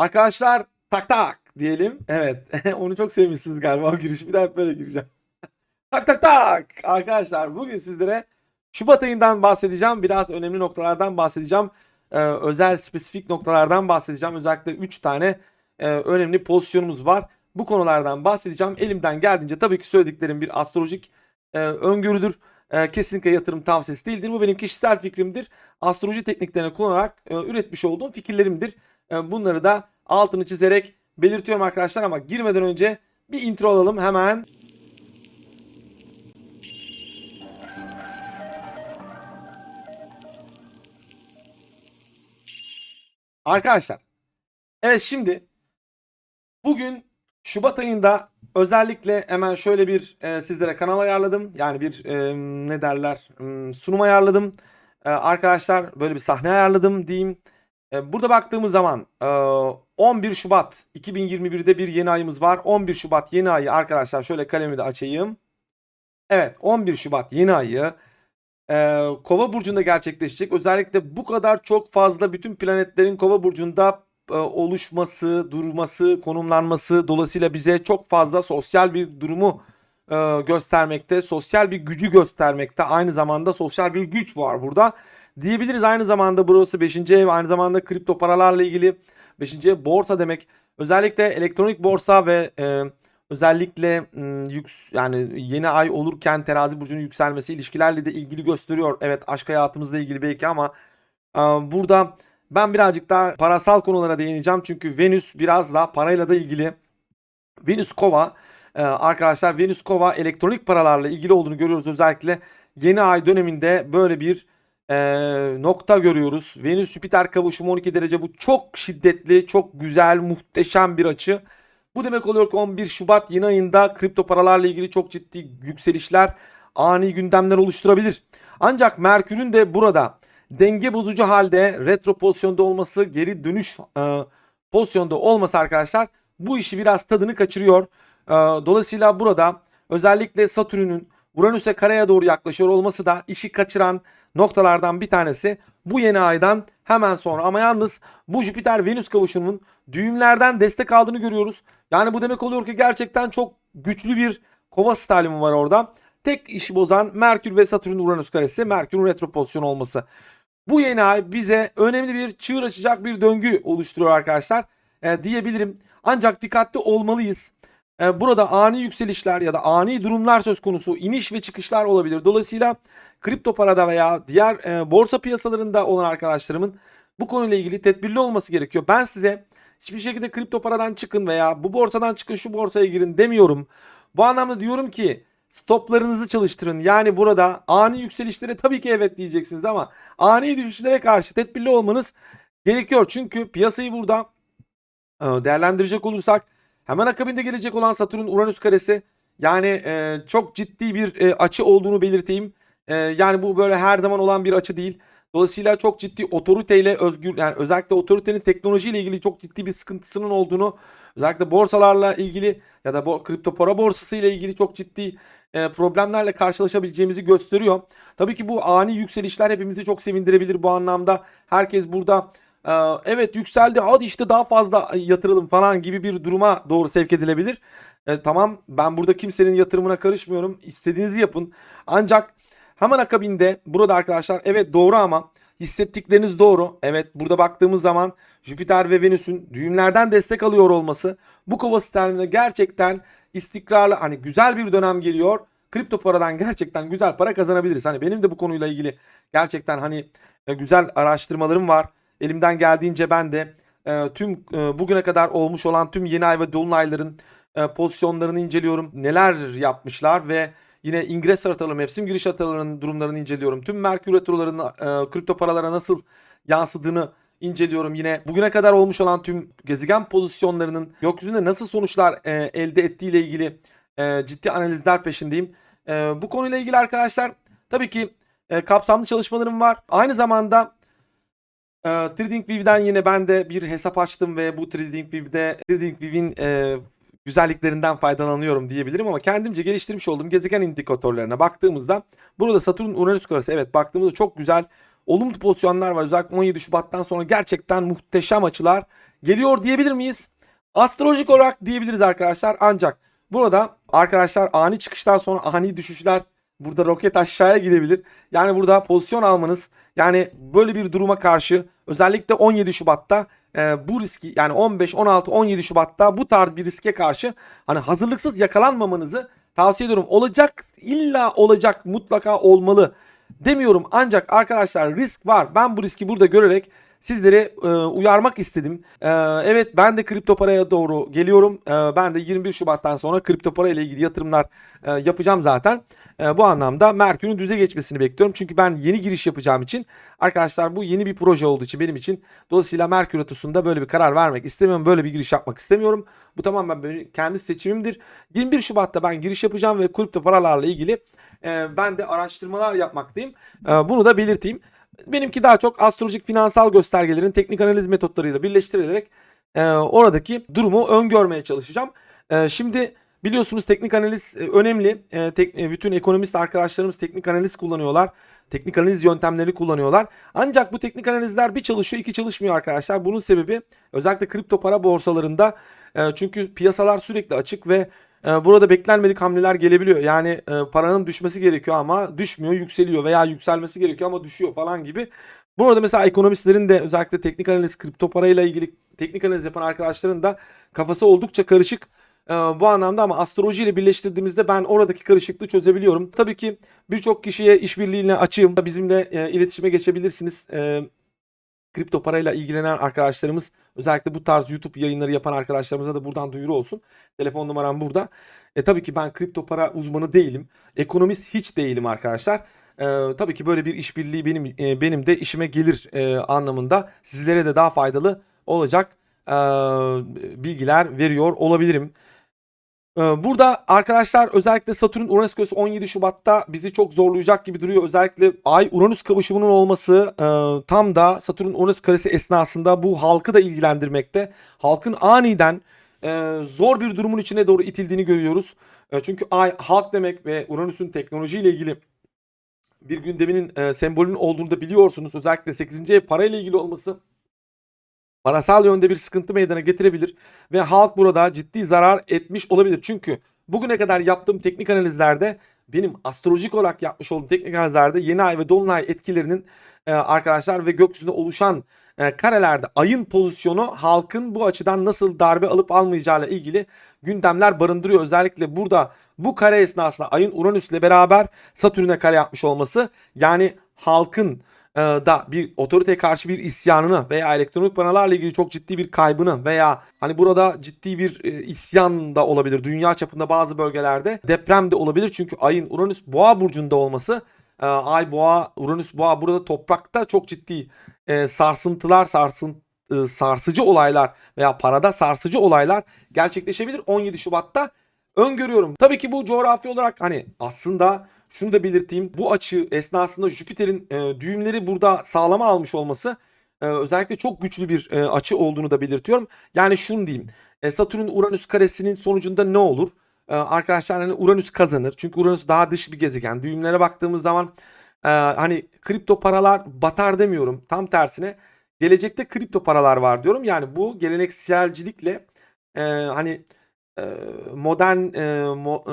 Arkadaşlar tak tak diyelim. Evet. Onu çok sevmişsiniz galiba o giriş. Bir daha böyle gireceğim. tak tak tak. Arkadaşlar bugün sizlere Şubat ayından bahsedeceğim. Biraz önemli noktalardan bahsedeceğim. Ee, özel spesifik noktalardan bahsedeceğim. Özellikle 3 tane e, önemli pozisyonumuz var. Bu konulardan bahsedeceğim. Elimden geldiğince tabii ki söylediklerim bir astrolojik e, öngörüdür. E, kesinlikle yatırım tavsiyesi değildir. Bu benim kişisel fikrimdir. Astroloji tekniklerini kullanarak e, üretmiş olduğum fikirlerimdir. E, bunları da altını çizerek belirtiyorum arkadaşlar ama girmeden önce bir intro alalım hemen. Arkadaşlar. Evet şimdi bugün Şubat ayında özellikle hemen şöyle bir e, sizlere kanal ayarladım. Yani bir e, ne derler sunum ayarladım. E, arkadaşlar böyle bir sahne ayarladım diyeyim. E, burada baktığımız zaman e, 11 Şubat 2021'de bir yeni ayımız var. 11 Şubat yeni ayı arkadaşlar şöyle kalemi de açayım. Evet 11 Şubat yeni ayı e, Kova burcunda gerçekleşecek. Özellikle bu kadar çok fazla bütün planetlerin Kova burcunda e, oluşması, durması, konumlanması dolayısıyla bize çok fazla sosyal bir durumu e, göstermekte, sosyal bir gücü göstermekte. Aynı zamanda sosyal bir güç var burada. Diyebiliriz aynı zamanda burası 5. ev, aynı zamanda kripto paralarla ilgili 5. ev borsa demek. Özellikle elektronik borsa ve e, özellikle yüks yani yeni ay olurken terazi burcunun yükselmesi ilişkilerle de ilgili gösteriyor. Evet aşk hayatımızla ilgili belki ama e, burada ben birazcık daha parasal konulara değineceğim. Çünkü Venüs biraz daha parayla da ilgili. Venüs Kova e, arkadaşlar Venüs Kova elektronik paralarla ilgili olduğunu görüyoruz. Özellikle yeni ay döneminde böyle bir e, nokta görüyoruz. Venüs Jüpiter kavuşumu 12 derece. Bu çok şiddetli, çok güzel, muhteşem bir açı. Bu demek oluyor ki 11 Şubat yeni ayında kripto paralarla ilgili çok ciddi yükselişler, ani gündemler oluşturabilir. Ancak Merkür'ün de burada denge bozucu halde retro pozisyonda olması, geri dönüş e, pozisyonda olması arkadaşlar bu işi biraz tadını kaçırıyor. E, dolayısıyla burada özellikle Satürn'ün Uranüs'e karaya doğru yaklaşıyor olması da işi kaçıran noktalardan bir tanesi. Bu yeni aydan hemen sonra ama yalnız bu Jüpiter Venüs kavuşumunun düğümlerden destek aldığını görüyoruz. Yani bu demek oluyor ki gerçekten çok güçlü bir kova stalyumu var orada. Tek işi bozan Merkür ve Satürn Uranüs karesi, Merkür'ün retro pozisyon olması. Bu yeni ay bize önemli bir çığır açacak bir döngü oluşturuyor arkadaşlar e, diyebilirim. Ancak dikkatli olmalıyız. E, burada ani yükselişler ya da ani durumlar söz konusu iniş ve çıkışlar olabilir. Dolayısıyla kripto parada veya diğer e, borsa piyasalarında olan arkadaşlarımın bu konuyla ilgili tedbirli olması gerekiyor. Ben size hiçbir şekilde kripto paradan çıkın veya bu borsadan çıkın şu borsaya girin demiyorum. Bu anlamda diyorum ki stoplarınızı çalıştırın. Yani burada ani yükselişlere tabii ki evet diyeceksiniz ama ani düşüşlere karşı tedbirli olmanız gerekiyor. Çünkü piyasayı burada e, değerlendirecek olursak hemen akabinde gelecek olan Satürn Uranüs karesi yani e, çok ciddi bir e, açı olduğunu belirteyim. E, yani bu böyle her zaman olan bir açı değil. Dolayısıyla çok ciddi otoriteyle özgür yani özellikle otoritenin teknolojiyle ilgili çok ciddi bir sıkıntısının olduğunu özellikle borsalarla ilgili ya da bu kripto para borsası ile ilgili çok ciddi e, problemlerle karşılaşabileceğimizi gösteriyor. Tabii ki bu ani yükselişler hepimizi çok sevindirebilir bu anlamda. Herkes burada e, evet yükseldi hadi işte daha fazla yatıralım falan gibi bir duruma doğru sevk edilebilir. E, tamam ben burada kimsenin yatırımına karışmıyorum. İstediğinizi yapın. Ancak hemen akabinde burada arkadaşlar evet doğru ama hissettikleriniz doğru. Evet burada baktığımız zaman Jüpiter ve Venüs'ün düğümlerden destek alıyor olması bu kova sisteminde gerçekten istikrarlı hani güzel bir dönem geliyor. Kripto paradan gerçekten güzel para kazanabiliriz. Hani benim de bu konuyla ilgili gerçekten hani e, güzel araştırmalarım var. Elimden geldiğince ben de e, tüm e, bugüne kadar olmuş olan tüm yeni ay ve dolunayların e, pozisyonlarını inceliyorum. Neler yapmışlar ve yine ingres haritaları, mevsim giriş haritalarının durumlarını inceliyorum. Tüm Merkür retrolarının e, kripto paralara nasıl yansıdığını inceliyorum. Yine bugüne kadar olmuş olan tüm gezegen pozisyonlarının gökyüzünde nasıl sonuçlar e, elde ettiği ile ilgili e, ciddi analizler peşindeyim. E, bu konuyla ilgili arkadaşlar tabii ki e, kapsamlı çalışmalarım var. Aynı zamanda e, TradingView'den yine ben de bir hesap açtım ve bu TradingView'de TradingView'in e, güzelliklerinden faydalanıyorum diyebilirim ama kendimce geliştirmiş olduğum gezegen indikatörlerine baktığımızda burada Satürn Uranüs karesi evet baktığımızda çok güzel olumlu pozisyonlar var. Özellikle 17 Şubat'tan sonra gerçekten muhteşem açılar geliyor diyebilir miyiz? Astrolojik olarak diyebiliriz arkadaşlar. Ancak burada arkadaşlar ani çıkıştan sonra ani düşüşler burada roket aşağıya gidebilir. Yani burada pozisyon almanız yani böyle bir duruma karşı özellikle 17 Şubat'ta e, bu riski yani 15, 16, 17 Şubat'ta bu tarz bir riske karşı hani hazırlıksız yakalanmamanızı tavsiye ediyorum. Olacak illa olacak mutlaka olmalı demiyorum ancak arkadaşlar risk var. Ben bu riski burada görerek sizleri e, uyarmak istedim. E, evet ben de kripto paraya doğru geliyorum. E, ben de 21 Şubat'tan sonra kripto para ile ilgili yatırımlar e, yapacağım zaten. E, bu anlamda Merkür'ün düze geçmesini bekliyorum. Çünkü ben yeni giriş yapacağım için arkadaşlar bu yeni bir proje olduğu için benim için dolayısıyla Merkür Atus'unda böyle bir karar vermek istemiyorum. Böyle bir giriş yapmak istemiyorum. Bu tamamen benim kendi seçimimdir. 21 Şubat'ta ben giriş yapacağım ve kripto paralarla ilgili e, ben de araştırmalar yapmaktayım. E, bunu da belirteyim. Benimki daha çok astrolojik finansal göstergelerin teknik analiz metotlarıyla birleştirilerek e, oradaki durumu öngörmeye çalışacağım. E, şimdi biliyorsunuz teknik analiz e, önemli. E, tek, e, bütün ekonomist arkadaşlarımız teknik analiz kullanıyorlar. Teknik analiz yöntemleri kullanıyorlar. Ancak bu teknik analizler bir çalışıyor iki çalışmıyor arkadaşlar. Bunun sebebi özellikle kripto para borsalarında e, çünkü piyasalar sürekli açık ve e, burada beklenmedik hamleler gelebiliyor. Yani e, paranın düşmesi gerekiyor ama düşmüyor, yükseliyor veya yükselmesi gerekiyor ama düşüyor falan gibi. Burada mesela ekonomistlerin de özellikle teknik analiz, kripto parayla ilgili teknik analiz yapan arkadaşların da kafası oldukça karışık. E, bu anlamda ama astroloji ile birleştirdiğimizde ben oradaki karışıklığı çözebiliyorum. Tabii ki birçok kişiye işbirliğine açığım. Bizimle e, iletişime geçebilirsiniz. E, kripto parayla ilgilenen arkadaşlarımız özellikle bu tarz YouTube yayınları yapan arkadaşlarımıza da buradan duyuru olsun. Telefon numaram burada. E tabii ki ben kripto para uzmanı değilim. Ekonomist hiç değilim arkadaşlar. E, tabii ki böyle bir işbirliği benim e, benim de işime gelir e, anlamında sizlere de daha faydalı olacak e, bilgiler veriyor olabilirim. Ee, Burada arkadaşlar özellikle Satürn Uranüs karesi 17 Şubat'ta bizi çok zorlayacak gibi duruyor. Özellikle Ay Uranüs kavuşumunun olması e, tam da Satürn Uranüs karesi esnasında bu halkı da ilgilendirmekte. Halkın aniden e, zor bir durumun içine doğru itildiğini görüyoruz. E, çünkü Ay halk demek ve Uranüs'ün teknolojiyle ilgili bir gündeminin sembolünün olduğunu da biliyorsunuz. Özellikle 8. ev parayla ilgili olması parasal yönde bir sıkıntı meydana getirebilir ve halk burada ciddi zarar etmiş olabilir. Çünkü bugüne kadar yaptığım teknik analizlerde benim astrolojik olarak yapmış olduğum teknik analizlerde yeni ay ve dolunay etkilerinin e, arkadaşlar ve gökyüzünde oluşan e, karelerde ayın pozisyonu halkın bu açıdan nasıl darbe alıp almayacağıyla ilgili gündemler barındırıyor. Özellikle burada bu kare esnasında ayın Uranüs'le beraber Satürn'e kare yapmış olması yani halkın da bir otorite karşı bir isyanını veya elektronik panolarla ilgili çok ciddi bir kaybını veya hani burada ciddi bir e, isyan da olabilir. Dünya çapında bazı bölgelerde deprem de olabilir. Çünkü ayın Uranüs boğa burcunda olması e, ay boğa Uranüs boğa burada toprakta çok ciddi e, sarsıntılar sarsın e, sarsıcı olaylar veya parada sarsıcı olaylar gerçekleşebilir 17 Şubat'ta öngörüyorum. Tabii ki bu coğrafi olarak hani aslında şunu da belirteyim. Bu açı esnasında Jüpiter'in e, düğümleri burada sağlama almış olması e, özellikle çok güçlü bir e, açı olduğunu da belirtiyorum. Yani şunu diyeyim. E, Satürn Uranüs karesinin sonucunda ne olur? E, arkadaşlar hani Uranüs kazanır. Çünkü Uranüs daha dış bir gezegen. Düğümlere baktığımız zaman e, hani kripto paralar batar demiyorum. Tam tersine gelecekte kripto paralar var diyorum. Yani bu gelenekselcilikle e, hani modern mo,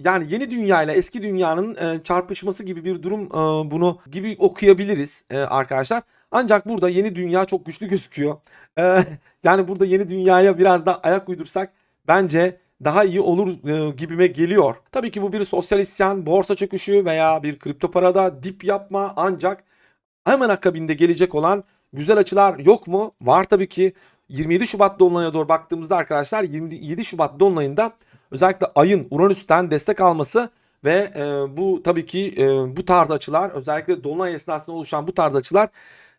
yani yeni dünya ile eski dünyanın çarpışması gibi bir durum bunu gibi okuyabiliriz arkadaşlar. Ancak burada yeni dünya çok güçlü gözüküyor. Yani burada yeni dünyaya biraz da ayak uydursak bence daha iyi olur gibime geliyor. Tabii ki bu bir sosyal isyan, borsa çöküşü veya bir kripto parada dip yapma ancak hemen akabinde gelecek olan güzel açılar yok mu? Var tabii ki. 27 Şubat dolunayına doğru baktığımızda arkadaşlar 27 Şubat dolunayında özellikle ayın Uranüs'ten destek alması ve e, bu tabii ki e, bu tarz açılar özellikle dolunay esnasında oluşan bu tarz açılar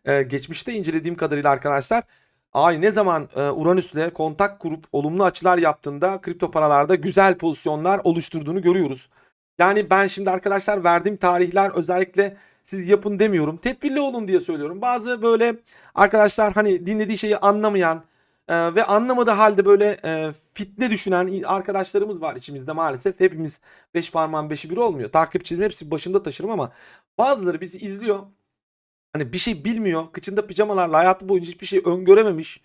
e, geçmişte incelediğim kadarıyla arkadaşlar ay ne zaman e, Uranüs'le kontak kurup olumlu açılar yaptığında kripto paralarda güzel pozisyonlar oluşturduğunu görüyoruz. Yani ben şimdi arkadaşlar verdiğim tarihler özellikle siz yapın demiyorum. Tedbirli olun diye söylüyorum. Bazı böyle arkadaşlar hani dinlediği şeyi anlamayan e, ve anlamadığı halde böyle e, fitne düşünen arkadaşlarımız var içimizde maalesef. Hepimiz beş parmağın beşi bir olmuyor. Takipçilerim hepsi başımda taşırım ama bazıları bizi izliyor. Hani bir şey bilmiyor. Kıçında pijamalarla hayatı boyunca hiçbir şey öngörememiş.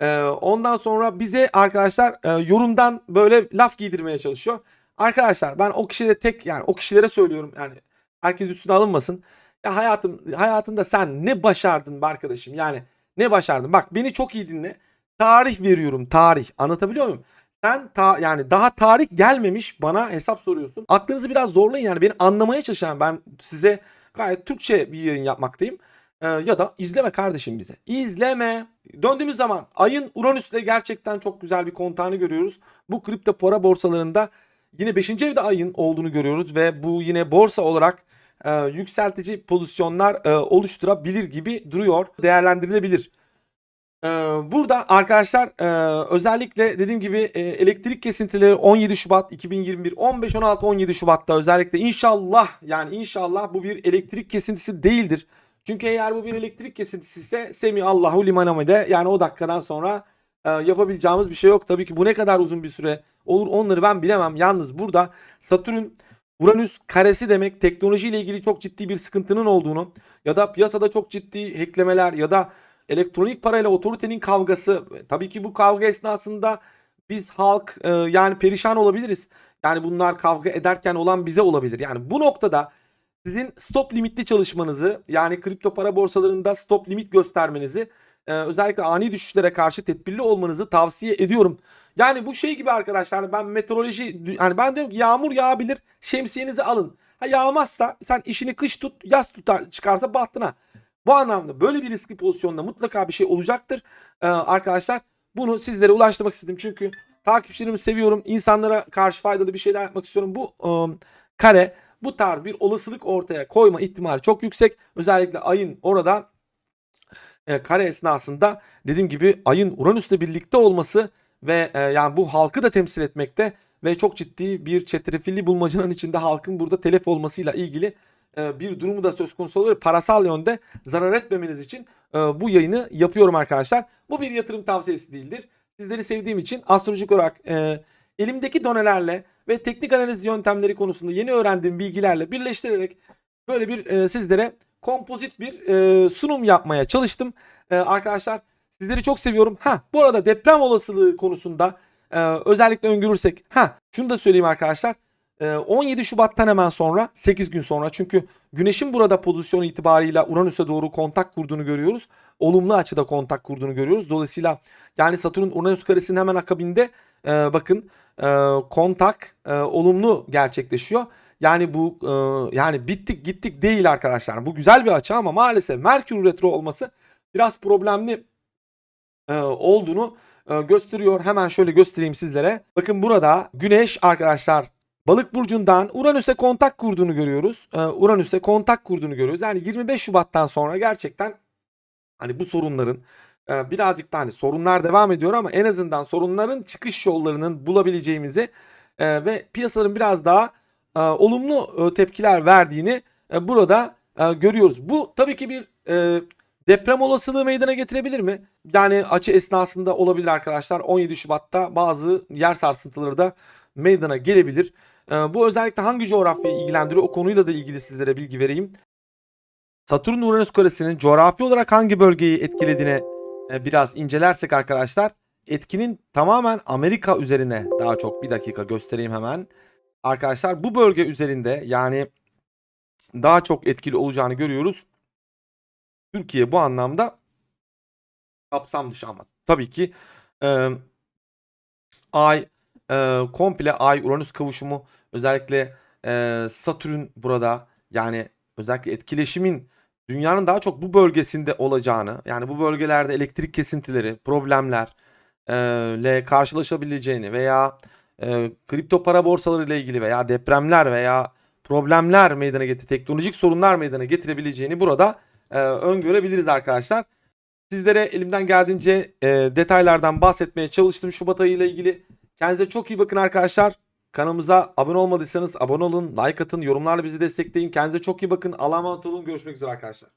Ee, ondan sonra bize arkadaşlar e, yorumdan böyle laf giydirmeye çalışıyor. Arkadaşlar ben o kişilere tek yani o kişilere söylüyorum yani herkes üstüne alınmasın. Ya hayatım hayatında sen ne başardın be arkadaşım? Yani ne başardın? Bak beni çok iyi dinle. Tarih veriyorum tarih. Anlatabiliyor muyum? Sen ta, yani daha tarih gelmemiş bana hesap soruyorsun. Aklınızı biraz zorlayın yani beni anlamaya çalışan ben size gayet Türkçe bir yayın yapmaktayım. Ee, ya da izleme kardeşim bize. İzleme. Döndüğümüz zaman ayın Uranüs'le gerçekten çok güzel bir kontağını görüyoruz. Bu kripto para borsalarında yine 5. evde ayın olduğunu görüyoruz ve bu yine borsa olarak e, yükseltici pozisyonlar e, oluşturabilir gibi duruyor. Değerlendirilebilir. Ee, burada arkadaşlar e, özellikle dediğim gibi e, elektrik kesintileri 17 Şubat 2021 15 16 17 Şubat'ta özellikle inşallah yani inşallah bu bir elektrik kesintisi değildir. Çünkü eğer bu bir elektrik kesintisi ise Semi Allahu liman hamide yani o dakikadan sonra e, yapabileceğimiz bir şey yok. Tabii ki bu ne kadar uzun bir süre olur onları ben bilemem. Yalnız burada Satürn Uranüs karesi demek teknolojiyle ilgili çok ciddi bir sıkıntının olduğunu ya da piyasada çok ciddi hacklemeler ya da elektronik parayla otoritenin kavgası tabii ki bu kavga esnasında biz halk e, yani perişan olabiliriz. Yani bunlar kavga ederken olan bize olabilir. Yani bu noktada sizin stop limitli çalışmanızı yani kripto para borsalarında stop limit göstermenizi e, özellikle ani düşüşlere karşı tedbirli olmanızı tavsiye ediyorum. Yani bu şey gibi arkadaşlar ben meteoroloji hani ben diyorum ki yağmur yağabilir şemsiyenizi alın. Ha yağmazsa sen işini kış tut yaz tutar çıkarsa bahtına. Bu anlamda böyle bir riskli pozisyonda mutlaka bir şey olacaktır ee, arkadaşlar. Bunu sizlere ulaştırmak istedim çünkü takipçilerimi seviyorum. İnsanlara karşı faydalı bir şeyler yapmak istiyorum. Bu ıı, kare bu tarz bir olasılık ortaya koyma ihtimali çok yüksek. Özellikle ayın orada e, kare esnasında dediğim gibi ayın Uranüs'le birlikte olması ve e, yani bu halkı da temsil etmekte ve çok ciddi bir çetrefilli bulmacanın içinde halkın burada telef olmasıyla ilgili e, bir durumu da söz konusu oluyor. Parasal yönde zarar etmemeniz için e, bu yayını yapıyorum arkadaşlar. Bu bir yatırım tavsiyesi değildir. Sizleri sevdiğim için astrolojik olarak e, elimdeki donelerle ve teknik analiz yöntemleri konusunda yeni öğrendiğim bilgilerle birleştirerek böyle bir e, sizlere kompozit bir e, sunum yapmaya çalıştım. E, arkadaşlar sizleri çok seviyorum. Ha bu arada deprem olasılığı konusunda e, özellikle öngörürsek ha şunu da söyleyeyim arkadaşlar. 17 Şubat'tan hemen sonra 8 gün sonra çünkü Güneş'in burada pozisyonu itibarıyla Uranüs'e doğru kontak kurduğunu görüyoruz. Olumlu açıda kontak kurduğunu görüyoruz. Dolayısıyla yani Satürn Uranüs karesinin hemen akabinde e, bakın e, kontak e, olumlu gerçekleşiyor. Yani bu e, yani bittik gittik değil arkadaşlar. Bu güzel bir açı ama maalesef Merkür retro olması biraz problemli e, olduğunu e, gösteriyor. Hemen şöyle göstereyim sizlere. Bakın burada Güneş arkadaşlar Balık burcundan Uranüs'e kontak kurduğunu görüyoruz. Ee, Uranüs'e kontak kurduğunu görüyoruz. Yani 25 Şubat'tan sonra gerçekten hani bu sorunların e, birazcık da hani sorunlar devam ediyor ama en azından sorunların çıkış yollarının bulabileceğimizi e, ve piyasaların biraz daha e, olumlu e, tepkiler verdiğini e, burada e, görüyoruz. Bu tabii ki bir e, deprem olasılığı meydana getirebilir mi? Yani açı esnasında olabilir arkadaşlar. 17 Şubat'ta bazı yer sarsıntıları da meydana gelebilir. Ee, bu özellikle hangi coğrafyayı ilgilendiriyor o konuyla da ilgili sizlere bilgi vereyim. Satürn Uranüs karesinin coğrafi olarak hangi bölgeyi etkilediğine e, biraz incelersek arkadaşlar etkinin tamamen Amerika üzerine daha çok bir dakika göstereyim hemen. Arkadaşlar bu bölge üzerinde yani daha çok etkili olacağını görüyoruz. Türkiye bu anlamda kapsam dışı ama tabii ki e, ay e, komple ay Uranüs kavuşumu özellikle e, Satürn burada yani özellikle etkileşimin dünyanın daha çok bu bölgesinde olacağını yani bu bölgelerde elektrik kesintileri, problemler e, ile karşılaşabileceğini veya e, kripto para borsaları ile ilgili veya depremler veya problemler meydana getir, teknolojik sorunlar meydana getirebileceğini burada e, öngörebiliriz arkadaşlar. Sizlere elimden geldiğince e, detaylardan bahsetmeye çalıştım Şubat ayı ile ilgili. Kendinize çok iyi bakın arkadaşlar. Kanalımıza abone olmadıysanız abone olun, like atın, yorumlarla bizi destekleyin. Kendinize çok iyi bakın. Allah'a emanet olun. Görüşmek üzere arkadaşlar.